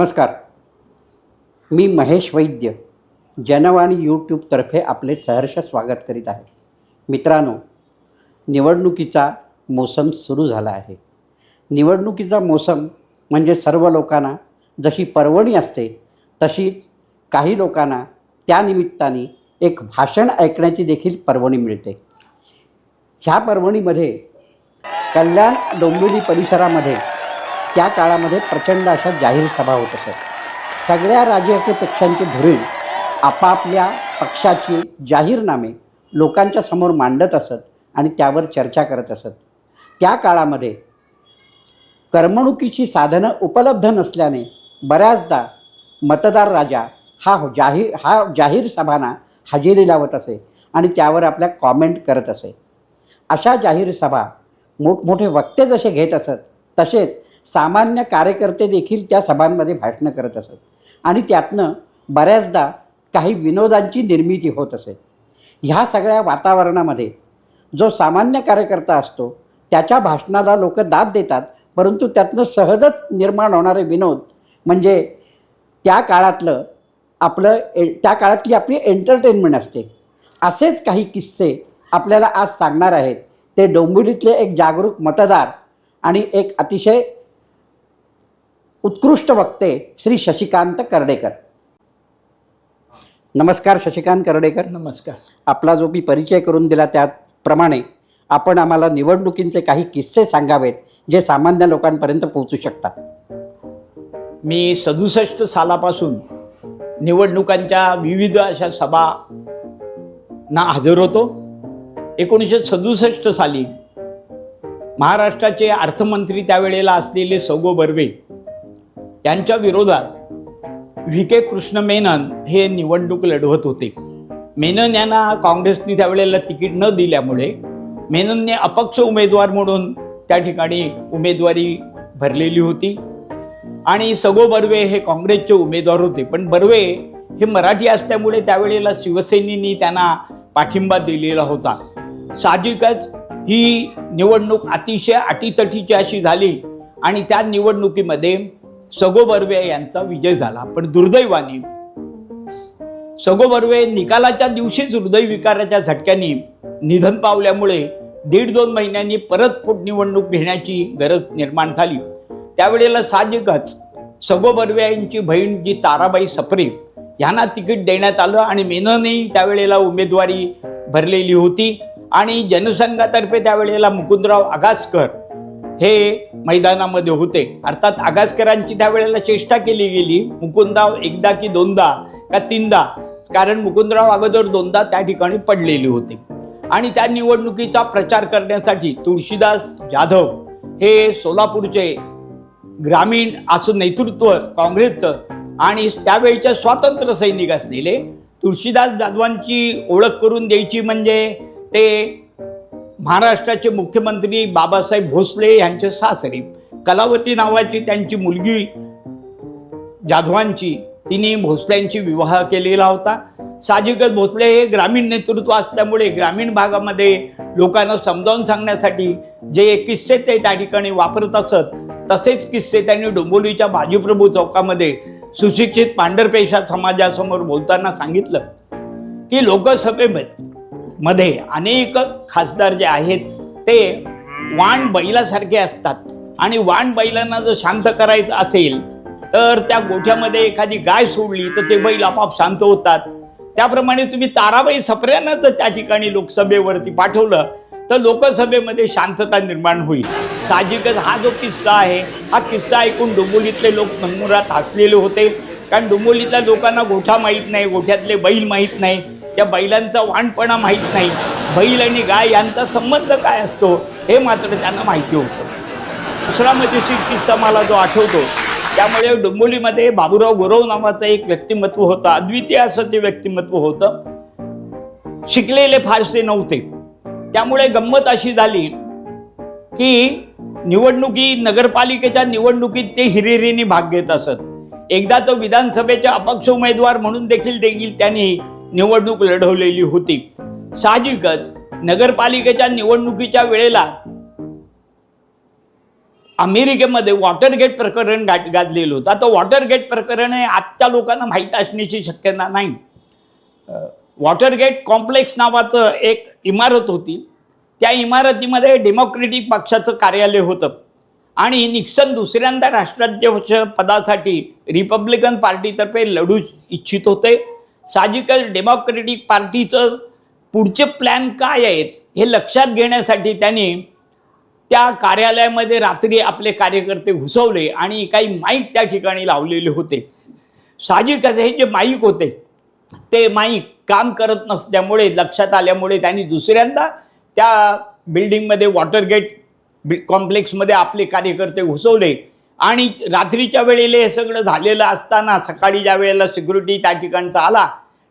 नमस्कार. मी महेश वैद्य जनवाणी यूट्यूबतर्फे आपले सहर्ष स्वागत करीत आहे. मित्रांनो निवडणुकीचा मोसम सुरू झाला आहे. निवडणुकीचा मोसम म्हणजे सर्व लोकांना जशी पर्वणी असते तशीच काही लोकांना त्यानिमित्ताने एक भाषण ऐकण्याची देखील पर्वणी मिळते. ह्या पर्वणीमध्ये कल्याण डोंबिवली परिसरामध्ये त्या काळामध्ये प्रचंड अशा जाहीर सभा होत असत. सगळ्या राजकीय पक्षांची धुरीण आपापल्या पक्षाची जाहीरनामे लोकांच्या समोर मांडत असत आणि त्यावर चर्चा करत असत. त्या काळामध्ये करमणुकीची साधनं उपलब्ध नसल्याने बऱ्याचदा मतदार राजा हा हो- जाहीर हा जाहीर सभांना हजेरी लावत असे आणि त्यावर आपल्या कॉमेंट करत असे. अशा जाहीर सभा मोठमोठे वक्ते जसे घेत असत तसेच सामान्य कार्यकर्ते देखील त्या सभांमध्ये भाषणं करत असत. आणि त्यातनं बऱ्याचदा काही विनोदांची निर्मिती होत असे. ह्या सगळ्या वातावरणामध्ये जो सामान्य कार्यकर्ता असतो त्याच्या भाषणाला लोक दाद देतात परंतु त्यातनं सहजच निर्माण होणारे विनोद म्हणजे त्या काळातलं आपलं ए त्या काळातली आपली एंटरटेनमेंट असते. असेच काही किस्से आपल्याला आज सांगणार आहेत. ते डोंबिवलीतले एक जागरूक मतदार आणि एक अतिशय उत्कृष्ट वक्ते श्री शशिकांत कर्डेकर. नमस्कार शशिकांत कर्डेकर. नमस्कार. आपला जो मी परिचय करून दिला त्याप्रमाणे आपण आम्हाला निवडणुकींचे काही किस्से सांगावेत जे सामान्य लोकांपर्यंत पोहोचू शकतात. मी सदुसष्ट सालापासून निवडणुकांच्या विविध अशा सभा ना हजर होतो. एकोणीसशे सदुसष्ट साली महाराष्ट्राचे अर्थमंत्री त्यावेळेला असलेले सौगो बर्वे यांच्या विरोधात व्ही के कृष्ण मेनन हे निवडणूक लढवत होते. मेनन यांना काँग्रेसने त्यावेळेला तिकीट न दिल्यामुळे मेननने अपक्ष उमेदवार म्हणून त्या ठिकाणी उमेदवारी भरलेली होती. आणि सगो बर्वे हे काँग्रेसचे उमेदवार होते. पण बर्वे हे मराठी असल्यामुळे त्यावेळेला शिवसेनेनी त्यांना पाठिंबा दिलेला होता. साहजिकच ही निवडणूक अतिशय अटीतटीची अशी झाली आणि त्या निवडणुकीमध्ये सगो बर्वे यांचा विजय झाला. पण दुर्दैवाने सगो बर्वे निकालाच्या दिवशीच हृदयविकाराच्या झटक्याने निधन पावल्यामुळे दीड दोन महिन्यांनी परत पोटनिवडणूक घेण्याची गरज निर्माण झाली. त्यावेळेला साहजिकच सगो बर्वे यांची बहीण जी ताराबाई सप्रे यांना तिकीट देण्यात आलं आणि मेननही त्यावेळेला उमेदवारी भरलेली होती. आणि जनसंघातर्फे त्यावेळेला मुकुंदराव आगासकर हे मैदानामध्ये होते. अर्थात आगासकरांची त्यावेळेला चेष्टा केली गेली मुकुंदराव एकदा की दोनदा का तीनदा. कारण मुकुंदराव अगोदर दोनदा त्या ठिकाणी पडलेले होते. आणि त्या निवडणुकीचा प्रचार करण्यासाठी तुळशीदास जाधव हे सोलापूरचे ग्रामीण असं नेतृत्व काँग्रेसचं आणि त्यावेळच्या स्वातंत्र्य सैनिक असलेले तुळशीदास जाधवांची ओळख करून द्यायची म्हणजे ते महाराष्ट्राचे मुख्यमंत्री बाबासाहेब भोसले यांचे सासरे कलावती नावाची त्यांची मुलगी जाधवांची तिने भोसल्यांची विवाह केलेला होता. साहजिकच भोसले हे ग्रामीण नेतृत्व असल्यामुळे ग्रामीण भागामध्ये लोकांना समजावून सांगण्यासाठी जे किस्से ते त्या ठिकाणी वापरत असत तसेच किस्से त्यांनी डोंबोलीच्या बाजीप्रभू चौकामध्ये सुशिक्षित पांढरपेशा समाजासमोर बोलताना सांगितलं की लोकसभेमध्ये मध्ये अनेक खासदार जे आहेत ते वाण बैलासारखे असतात. आणि वाण बैलांना जर शांत करायचं असेल तर त्या गोठ्यामध्ये एखादी गाय सोडली तर ते बैल आपाप शांत होतात. त्याप्रमाणे तुम्ही ताराबाई सपऱ्यांना जर त्या ठिकाणी लोकसभेवरती पाठवलं तर लोकसभेमध्ये शांतता निर्माण होईल. साहजिकच हा जो किस्सा आहे हा किस्सा ऐकून डोंबोलीतले लोक मनमुरात हसलेले होते. कारण डोंबोलीतल्या लोकांना गोठा माहीत नाही गोठ्यातले बैल माहीत नाही. त्या बैलांचा वाणपणा माहीत नाही. बैल आणि गाय यांचा संबंध काय असतो हे मात्र त्यांना माहिती होतं. दुसरा मजेशीर किस्सा मला जो आठवतो त्यामुळे डोंबोलीमध्ये बाबूराव गुरव नावाचं एक व्यक्तिमत्व होतं अद्वितीय असं ते व्यक्तिमत्व होतं. शिकलेले फारसे नव्हते. त्यामुळे गंमत अशी झाली की निवडणुकी नगरपालिकेच्या निवडणुकीत ते हिरिरीने भाग घेत असत. एकदा तो विधानसभेचे अपक्ष उमेदवार म्हणून देखील देखील त्यांनी निवडणूक लढवलेली होती. साहजिकच नगरपालिकेच्या निवडणुकीच्या वेळेला अमेरिकेमध्ये वॉटरगेट प्रकरण गा गाजलेलं होतं. आता वॉटरगेट प्रकरण हे आजच्या लोकांना माहीत असण्याची शक्यता नाही. वॉटरगेट कॉम्प्लेक्स नावाचं एक इमारत होती. त्या इमारतीमध्ये डेमोक्रेटिक पक्षाचं कार्यालय होतं. आणि निक्सन दुसऱ्यांदा राष्ट्राध्यक्ष पदासाठी रिपब्लिकन पार्टीतर्फे लढू इच्छित होते. साहजिकच डेमोक्रेटिक पार्टीचं पुढचे प्लॅन काय आहेत हे लक्षात घेण्यासाठी त्यांनी त्या कार्यालयामध्ये रात्री आपले कार्यकर्ते घुसवले आणि काही माईक त्या ठिकाणी लावलेले होते. साहजिकच हे जे माईक होते ते माईक काम करत नसल्यामुळे लक्षात आल्यामुळे त्यांनी दुसऱ्यांदा त्या बिल्डिंगमध्ये वॉटरगेट बि कॉम्प्लेक्समध्ये आपले कार्यकर्ते घुसवले. आणि रात्रीच्या वेळेला हे सगळं झालेलं असताना सकाळी ज्या वेळेला सिक्युरिटी त्या ठिकाणचा आला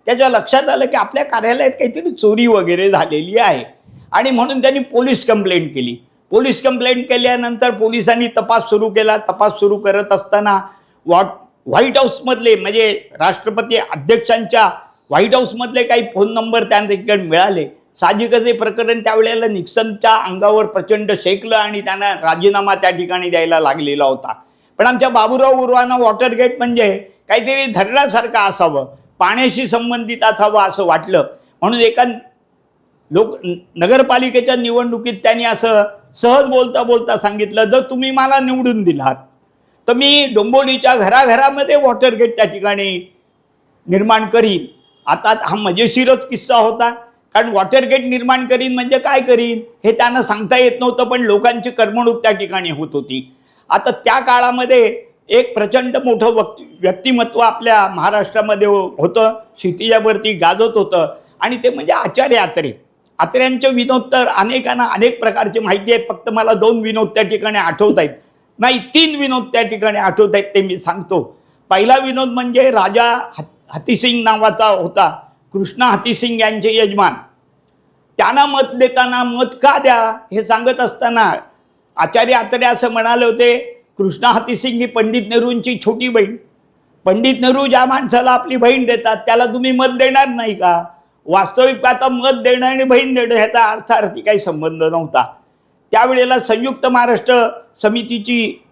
त्याच्या लक्षात आलं की आपल्या कार्यालयात काहीतरी चोरी वगैरे झालेली आहे. आणि म्हणून त्यांनी पोलीस कंप्लेंट केली. पोलीस कंप्लेंट केल्यानंतर पोलिसांनी तपास सुरू केला. तपास सुरू करत असताना वॉट व्हाईट हाऊसमधले म्हणजे राष्ट्रपती अध्यक्षांच्या व्हाईट हाऊसमधले काही फोन नंबर त्या ठिकाणी मिळाले. साहजिकच हे प्रकरण त्यावेळेला निक्सनच्या अंगावर प्रचंड शेकलं आणि त्यांना राजीनामा त्या ठिकाणी द्यायला लागलेला होता. पण आमच्या बाबूराव उर्वाना वॉटरगेट म्हणजे काहीतरी धरण्यासारखं असावं पाण्याशी संबंधित असावं असं वाटलं. म्हणून एका लोक नगरपालिकेच्या निवडणुकीत त्यांनी असं सहज बोलता बोलता सांगितलं जर तुम्ही मला निवडून दिलात तर मी डोंबोलीच्या घराघरामध्ये वॉटरगेट त्या ठिकाणी निर्माण करीन. आता हा मजेशीरच किस्सा होता. कारण वॉटरगेट निर्माण करीन म्हणजे काय करीन? हे त्यांना सांगता येत नव्हतं पण लोकांची करमणूक त्या ठिकाणी होत होती. आता त्या काळामध्ये एक प्रचंड मोठं वक् व्यक्तिमत्व आपल्या महाराष्ट्रामध्ये हो-, होतं. क्षितिजावरती गाजत होतं. आणि ते म्हणजे आचार्य आत्रे. आत्र्यांचे विनोद तर अनेकांना अनेक प्रकारची माहिती आहेत. फक्त मला दोन विनोद त्या ठिकाणी आठवत आहेत. नाही तीन विनोद त्या ठिकाणी आठवत आहेत ते मी सांगतो. पहिला विनोद म्हणजे राजा हत हतीसिंग नावाचा होता. कृष्णा हतीसिंग यांचे यजमान. त्यांना मत देताना मत का द्या हे सांगत असताना आचार्य आतरे असं म्हणाले होते कृष्णा हतीसिंग ही पंडित नेहरूंची छोटी बहीण. पंडित नेहरू ज्या माणसाला आपली बहीण देतात त्याला तुम्ही मत देणार नाही का? वास्तविक आता मत देणं आणि बहीण देणं ह्याचा अर्थार्थी काही संबंध नव्हता. त्यावेळेला संयुक्त महाराष्ट्र समितीची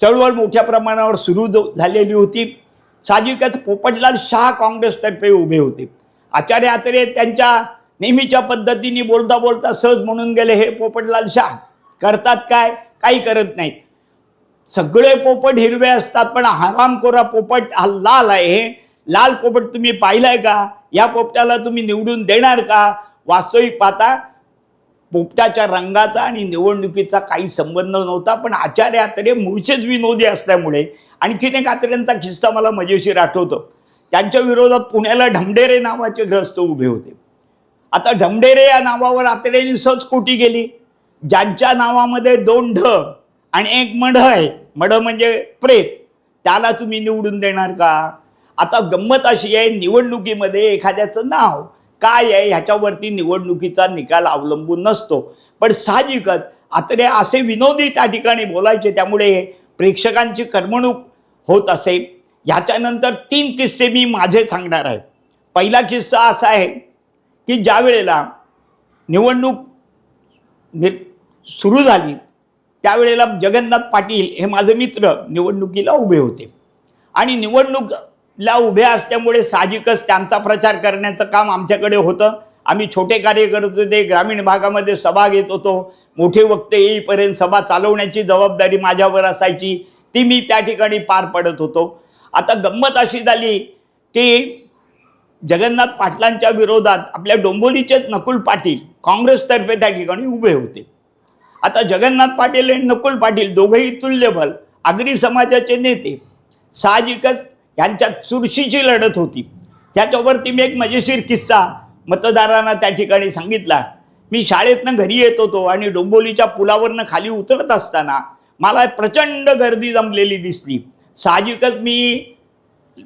चळवळ मोठ्या प्रमाणावर सुरू झालेली होती. साहजिकच पोपटलाल शाह काँग्रेसतर्फे उभे होते. आचार्य आत्रे त्यांच्या नेहमीच्या पद्धतीने बोलता बोलता सहज म्हणून गेले हे पोपटलाल शाह करतात काय? काही करत नाहीत. सगळे पोपट हिरवे असतात पण हरामखोरा पोपट हा लाल आहे. हे लाल पोपट तुम्ही पाहिलाय का? या पोपटाला तुम्ही निवडून देणार का? वास्तविक पाहता पोपटाच्या रंगाचा आणि निवडणुकीचा काही संबंध नव्हता पण आचार्य आत्रे मूळचेच विनोदी असल्यामुळे आणखीन एक आत्र्यांचा किस्सा मला मजेशीर आठवतो. त्यांच्या विरोधात पुण्याला ढमडेरे नावाचे ग्रस्त उभे होते. आता ढमडेरे या नावावर आत्रेंनी सहज कोटी गेली. ज्यांच्या नावामध्ये दोन ढ आणि एक मढ आहे मढ म्हणजे प्रेत त्याला तुम्ही निवडून देणार का? आता गंमत अशी आहे निवडणुकीमध्ये एखाद्याचं नाव काय आहे ह्याच्यावरती निवडणुकीचा निकाल अवलंबून नसतो. पण साहजिकच आत्रे असे विनोदी त्या ठिकाणी बोलायचे त्यामुळे प्रेक्षकांची करमणूक होत असे ह्याच्यानंतर तीन किस्से मी माझे सांगणार आहे. पहिला किस्सा असा आहे की ज्या वेळेला निवडणूक नि सुरू झाली त्यावेळेला जगन्नाथ पाटील हे माझे मित्र निवडणुकीला उभे होते. आणि निवडणूक ला उभे असल्यामुळे साहजिकच त्यांचा प्रचार करण्याचं काम आमच्याकडे होतं. आम्ही छोटे कार्य करत होते ग्रामीण भागामध्ये सभा घेत होतो. मोठे वक्ते येईपर्यंत सभा चालवण्याची जबाबदारी माझ्यावर असायची. ती मी त्या ठिकाणी पार पडत होतो. आता गंमत अशी झाली की जगन्नाथ पाटलांच्या विरोधात आपल्या डोंबोलीचेच नकुल पाटील काँग्रेसतर्फे त्या ठिकाणी उभे होते. आता जगन्नाथ पाटील आणि नकुल पाटील दोघेही तुल्यबल आगरी समाजाचे नेते. साहजिकच यांच्यात चुरशीची लढत होती. त्याच्यावरती मी एक मजेशीर किस्सा मतदारांना त्या ठिकाणी सांगितला. मी शाळेतनं घरी येत होतो आणि डोंबोलीच्या पुलावरनं खाली उतरत असताना मला प्रचंड गर्दी जमलेली दिसली. साहजिकच मी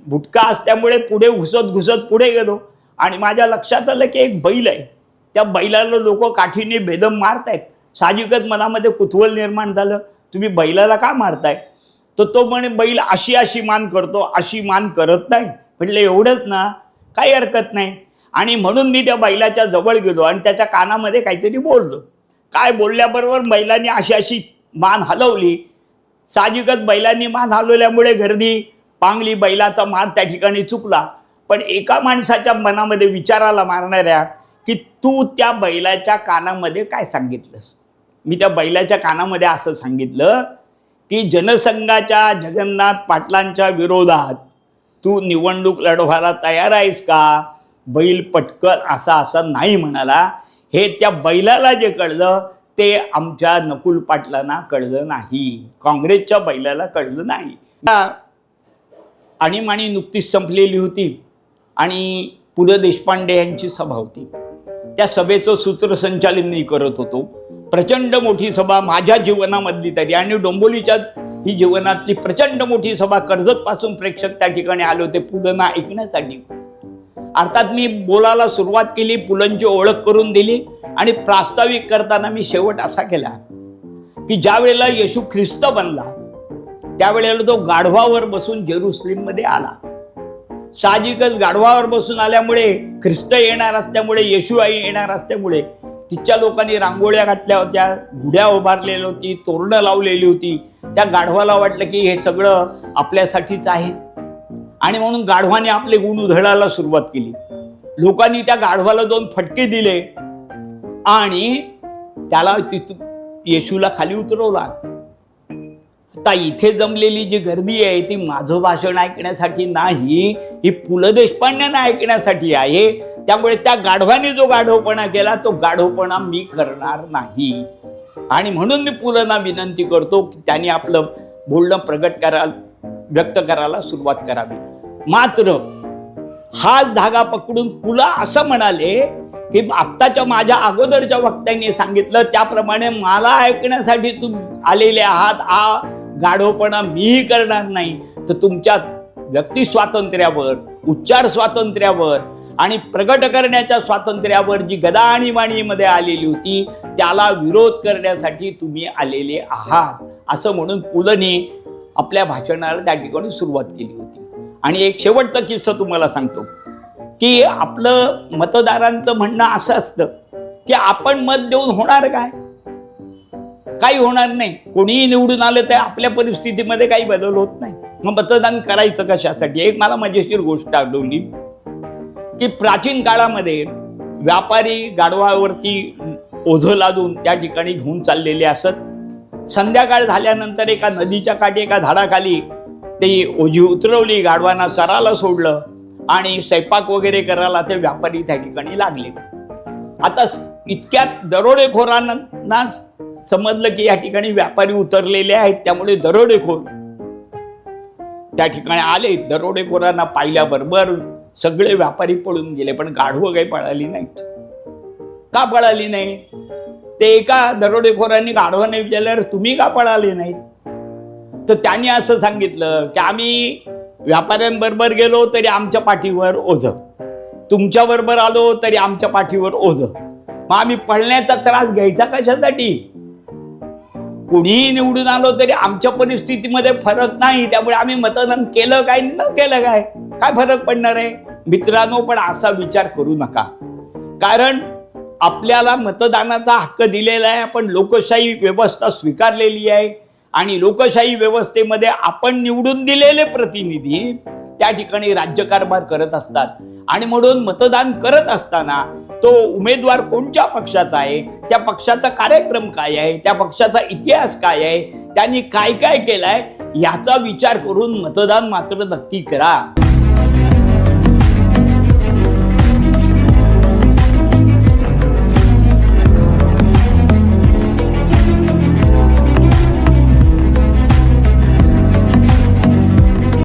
भुटका असल्यामुळे पुढे घुसत घुसत पुढे गेलो आणि माझ्या लक्षात आलं की एक बैल आहे. त्या बैलाला लोक काठीने बेदम मारतायत. साहजिकच मनामध्ये कुतूहल निर्माण झालं. तुम्ही बैलाला का मारताय? तर तो म्हणे बैल अशी अशी मान करतो अशी मान करत नाही. म्हटलं एवढंच ना काही हरकत नाही. आणि म्हणून मी त्या बैलाच्या जवळ गेलो आणि त्याच्या कानामध्ये काहीतरी बोललो. काय बोलल्याबरोबर बैलांनी अशी अशी मान हलवली. साहजिकच बैलांनी मान हलवल्यामुळे गर्दी पांगली बैलाचा मार त्या ठिकाणी चुकला. पण एका माणसाच्या मनामध्ये विचाराला मारणाऱ्या की तू त्या बैलाच्या कानामध्ये काय सांगितलंस? मी त्या बैलाच्या कानामध्ये असं सांगितलं की जनसंघाच्या जगन्नाथ पाटलांच्या विरोधात तू निवडणूक लढवायला तयार आहेस का? बैल पटकन असा असा नाही म्हणाला. हे त्या बैलाला जे कळलं ते आमच्या नकुल पाटलांना कळलं नाही. काँग्रेसच्या बैलाला कळलं नाही. आणीमाणी नुकतीच संपलेली होती आणि पु ल देशपांडे यांची सभा होती. त्या सभेचं सूत्रसंचालन मी करत होतो. प्रचंड मोठी सभा माझ्या जीवनामधली तरी आणि डोंबोलीच्या ही जीवनातली प्रचंड मोठी सभा कर्जतपासून प्रेक्षक त्या ठिकाणी आले होते पुलंना ऐकण्यासाठी. अर्थात मी बोलायला सुरुवात केली पुलंची ओळख करून दिली आणि प्रास्ताविक करताना मी शेवट असा केला की ज्या वेळेला येशू ख्रिस्त बनला त्यावेळेला तो गाढवावर बसून जेरुसलेममध्ये आला. साहजिकच गाढवावर बसून आल्यामुळे ख्रिस्त येणार असल्यामुळे येशू आई येणार असल्यामुळे तिच्या लोकांनी रांगोळ्या घातल्या होत्या गुढ्या उभारलेल्या होती तोरणं लावलेली होती. त्या गाढवाला वाटलं की हे सगळं आपल्यासाठीच आहे. आणि म्हणून गाढवाने आपले गुण उधळायला सुरुवात केली. लोकांनी त्या गाढवाला दोन फटके दिले आणि त्याला तिथून येशूला खाली उतरवला. आता इथे जमलेली जी गर्दी आहे ती माझं भाषण ऐकण्यासाठी नाही ही पु ल देशपांड्यांना ऐकण्यासाठी आहे. त्यामुळे त्या गाढवाने जो गाढवपणा केला तो गाढवपणा मी करणार नाही. आणि म्हणून मी पुलंना विनंती करतो की त्यांनी आपलं बोलणं प्रगट करायला व्यक्त करायला सुरुवात करावी. मात्र हाच धागा पकडून पुला असं म्हणाले की आत्ताच्या माझ्या अगोदरच्या वक्त्यांनी सांगितलं त्याप्रमाणे मला ऐकण्यासाठी तुम्ही आलेले आहात. आ गाढोपणा मीही करणार नाही तर तुमच्या व्यक्ती स्वातंत्र्यावर उच्चार स्वातंत्र्यावर आणि प्रगट करण्याच्या स्वातंत्र्यावर जी गदा आणि आलेली होती त्याला विरोध करण्यासाठी तुम्ही आलेले आहात. असं म्हणून पुलंनी आपल्या भाषणाला त्या ठिकाणी सुरुवात केली होती. आणि एक शेवटचा किस्सा तुम्हाला सांगतो की आपलं मतदारांचं म्हणणं असं असतं की आपण मत देऊन होणार काय? काही होणार नाही. कोणीही निवडून आलं तर आपल्या परिस्थितीमध्ये काही बदल होत नाही. मग मतदान करायचं कशासाठी? एक मला मजेशीर गोष्ट आठवली की प्राचीन काळामध्ये व्यापारी गाढवावरती ओझं लादून त्या ठिकाणी घेऊन चाललेले असत. संध्याकाळ झाल्यानंतर एका नदीच्या काठी एका झाडाखाली ते ओझी उतरवली गाढवांना चराला सोडलं आणि स्वयंपाक वगैरे करायला ते व्यापारी त्या ठिकाणी लागले. आता इतक्यात दरोडेखोरांना समजलं की या ठिकाणी व्यापारी उतरलेले आहेत त्यामुळे दरोडेखोर. त्या ठिकाणी आले दरोडेखोरांना पाहिल्याबरोबर सगळे व्यापारी पळून गेले पण गाढवं काही पळाली नाहीत. का पळाली नाही ते एका दरोडेखोरांनी गाढवाने विचारल्यावर तुम्ही का पळाले नाहीत? तर त्यांनी असं सांगितलं की आम्ही व्यापाऱ्यांबरोबर गेलो तरी आमच्या पाठीवर ओझ. तुमच्याबरोबर आलो तरी आमच्या पाठीवर ओझ. मग आम्ही पळण्याचा त्रास घ्यायचा कशासाठी? कुणीही निवडून आलो तरी आमच्या परिस्थितीमध्ये फरक नाही. त्यामुळे आम्ही मतदान केलं काय न केलं काय? काय फरक पडणार आहे? मित्रांनो पण असा विचार करू नका. कारण आपल्याला मतदानाचा हक्क दिलेला आहे. आपण लोकशाही व्यवस्था स्वीकारलेली आहे. आणि लोकशाही व्यवस्थेमध्ये आपण निवडून दिलेले प्रतिनिधी त्या ठिकाणी राज्यकारभार करत असतात. आणि म्हणून मतदान करत असताना तो उमेदवार कोणत्या पक्षाचा आहे? त्या पक्षाचा कार्यक्रम काय आहे? त्या पक्षाचा इतिहास काय आहे? त्यांनी काय काय केलाय? याचा विचार करून मतदान मात्र नक्की करा.